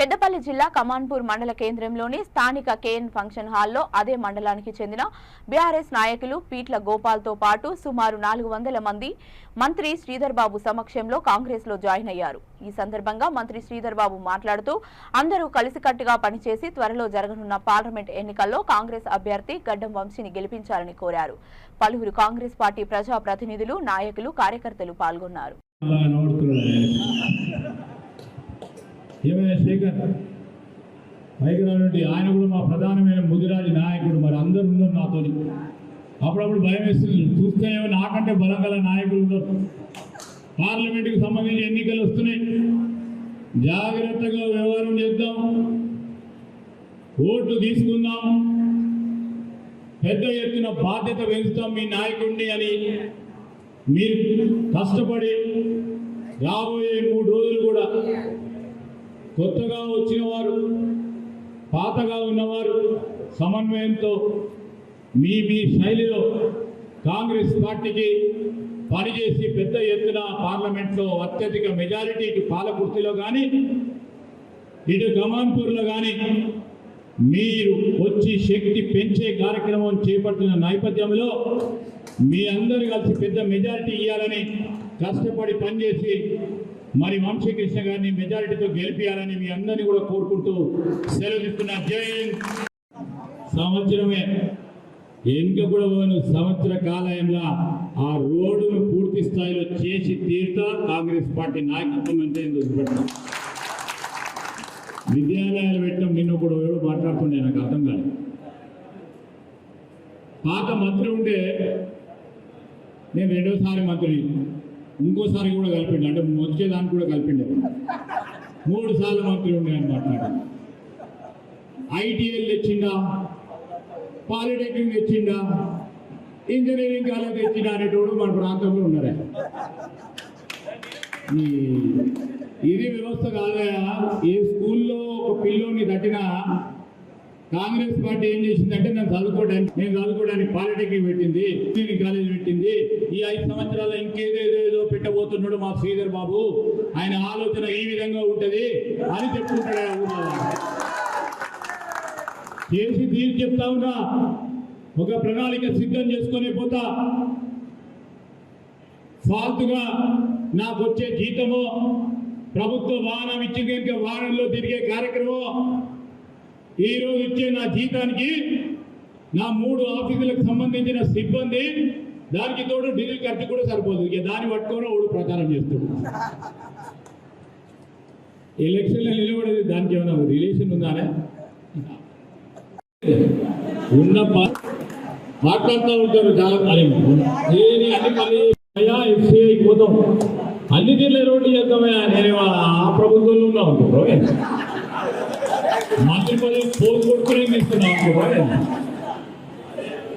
పెద్దపల్లి జిల్లా కమాన్పూర్ మండల కేంద్రంలోని స్థానిక కేఎన్ ఫంక్షన్ హాల్లో అదే మండలానికి చెందిన బీఆర్ఎస్ నాయకులు పీట్ల గోపాల్తో పాటు సుమారు నాలుగు వందల మంది మంత్రి శ్రీధర్ బాబు సమక్షంలో కాంగ్రెస్లో జాయిన్ అయ్యారు. ఈ సందర్భంగా మంత్రి శ్రీధర్ బాబు మాట్లాడుతూ అందరూ కలిసికట్టుగా పనిచేసి త్వరలో జరగనున్న పార్లమెంట్ ఎన్నికల్లో కాంగ్రెస్ అభ్యర్థి గడ్డం వంశీని గెలిపించాలని కోరారు. పలువురు కాంగ్రెస్ పార్టీ ప్రజా ప్రతినిధులు నాయకులు కార్యకర్తలు పాల్గొన్నారు. ఏమైనా శేఖర్? పైకి రానండి ఆయన కూడా మా ప్రధానమైన ముదిరాజు నాయకుడు మరి అందరు ఉన్నారు నాతోని. అప్పుడప్పుడు భయం వేస్తుంది. చూస్తే ఏమో నాకంటే బలం గల నాయకులు ఉన్నారు. పార్లమెంట్కి సంబంధించి ఎన్నికలు వస్తున్నాయి. జాగ్రత్తగా వ్యవహారం చేద్దాం. ఓట్లు తీసుకుందాం. పెద్ద ఎత్తున బాధ్యత పెంచుతాం మీ నాయకుడిని అని మీరు కష్టపడి రాబోయే మూడు రోజులు కూడా కొత్తగా వచ్చిన వారు పాతగా ఉన్నవారు సమన్వయంతో మీ మీ శైలిలో కాంగ్రెస్ పార్టీకి పనిచేసి పెద్ద ఎత్తున పార్లమెంట్లో అత్యధిక మెజారిటీ ఇటు పాలకుర్తిలో కానీ ఇటు గమాన్పూర్లో కానీ మీరు వచ్చి శక్తి పెంచే కార్యక్రమం చేపడుతున్న నేపథ్యంలో మీ అందరు కలిసి పెద్ద మెజారిటీ ఇవ్వాలని కష్టపడి పనిచేసి మరి వంశీకృష్ణ గారిని మెజారిటీతో గెలిపించాలని మీ అందరినీ కూడా కోరుకుంటూ సెలవు ఇస్తున్నా జై సంవత్సరమే ఇంకా కూడా పోను సంవత్సర కాలయంలో ఆ రోడ్డును పూర్తి స్థాయిలో చేసి తీరుతా కాంగ్రెస్ పార్టీ నాయకత్వం అంటే వదిలిపెడతాం విద్యాలయాలు పెట్టడం నిన్ను కూడా ఎవరు మాట్లాడుతుండే నాకు అర్థం కాదు పాత మంత్రి ఉంటే నేను రెండోసారి మంత్రి ఇంకోసారి కూడా కలిపిండు. అంటే వచ్చేదానికి కూడా కలిపిండు. మూడు సార్లు మంత్రి ఉన్నాయని మాట్లాడారు ఐటీఎల్ తెచ్చిండా? పాలిటెక్నిక్ తెచ్చిండా? ఇంజనీరింగ్ కాలేజ్ తెచ్చిందా అనేటోడు మన ప్రాంతంలో ఉన్నారా. ఇది వ్యవస్థ కాదయా? ఏ స్కూల్లో ఒక పిల్లోని తట్టినా కాంగ్రెస్ పార్టీ ఏం చేసిందంటే నేను చదువుకోవడానికి నేను చదువుకోవడానికి పాలిటెక్నిక్ పెట్టింది ఇంజనీరింగ్ కాలేజ్ పెట్టింది. ఈ ఐదు సంవత్సరాల ఇంకేదేదేదో పెట్టబోతున్నాడు మా శ్రీధర్ బాబు. ఆయన ఆలోచన ఈ విధంగా ఉంటది అని చెప్పుకుంటాడు చేసి తీర్చి చెప్తా ఉన్నా ఒక ప్రణాళిక సిద్ధం చేసుకొని పోతా. ఫాల్తుగా నాకు వచ్చే జీతము ప్రభుత్వ వాహనం ఇచ్చిన వాహనంలో తిరిగే కార్యక్రమం ఈ రోజు ఇచ్చే నా జీతానికి నా మూడు ఆఫీసులకు సంబంధించిన సిబ్బంది దానికి తోడు డీజిల్ ఖర్చు కూడా సరిపోదు. ఇక దాన్ని పట్టుకొని ఓడు ప్రచారం చేస్తాడు. ఎలక్షన్లో నిలబడేది దానికి ఏమైనా రిలేషన్ ఉందానే ఉన్న మాట్లాడుతూ ఉంటారు చాలా కాలం అన్ని పని ఎఫ్సీఐ పోతాం అన్ని తీర్లే రోడ్లు చేద్దామయ్యా నేను ఆ ప్రభుత్వంలో ఉన్నా মাটির পরে ফোন করে মিশতে না পারেন